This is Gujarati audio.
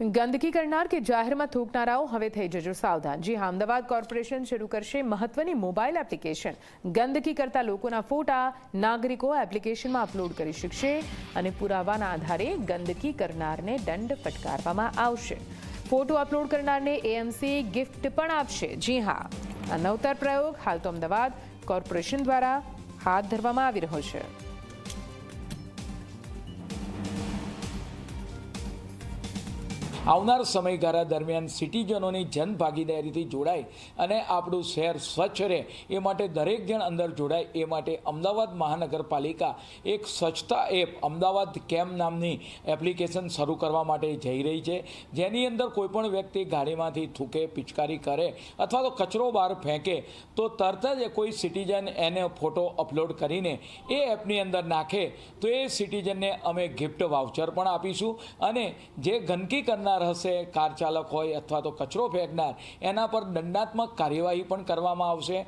ગંદકી કરનાર કે જાહેરમાં થૂંકનારાઓ હવે થઈ જજો સાવધાન. જી અમદાવાદ કોર્પોરેશન શરૂ કરશે મહત્વની મોબાઈલ એપ્લિકેશન. ગંદકી કરતા લોકોના ફોટા નાગરિકો એપ્લિકેશનમાં અપલોડ કરી શકશે અને પુરાવાના આધારે ગંદકી કરનારને દંડ ફટકારવામાં આવશે. ફોટો અપલોડ કરનારને એએમસી ગિફ્ટ પણ આપશે. જી હા, આ નવતર પ્રયોગ હાલ તો અમદાવાદ કોર્પોરેશન દ્વારા હાથ ધરવામાં આવી રહ્યો છે. આવનાર સમયગાળા દરમિયાન સિટીજનોની જનભાગીદારીથી જોડાય અને આપણું શહેર સ્વચ્છ રહે એ માટે દરેક જણ અંદર જોડાય એ માટે અમદાવાદ મહાનગરપાલિકા એક સ્વચ્છતા એપ અમદાવાદ કેમ નામની એપ્લિકેશન શરૂ કરવા માટે જઈ રહી છે. જેની અંદર કોઈપણ વ્યક્તિ ગાડીમાંથી થૂકે, પિચકારી કરે અથવા તો કચરો બહાર ફેંકે તો તરત જ કોઈ સિટીઝન એને ફોટો અપલોડ કરીને એ એપની અંદર નાખે તો એ સિટીઝનને અમે ગિફ્ટ વાઉચર પણ આપીશું અને જે ગંદકી કરનાર હશે, કાર ચાલક હોય અથવા તો કચરો ફેંકનાર, એના પર દંડાત્મક કાર્યવાહી પણ કરવામાં આવશે.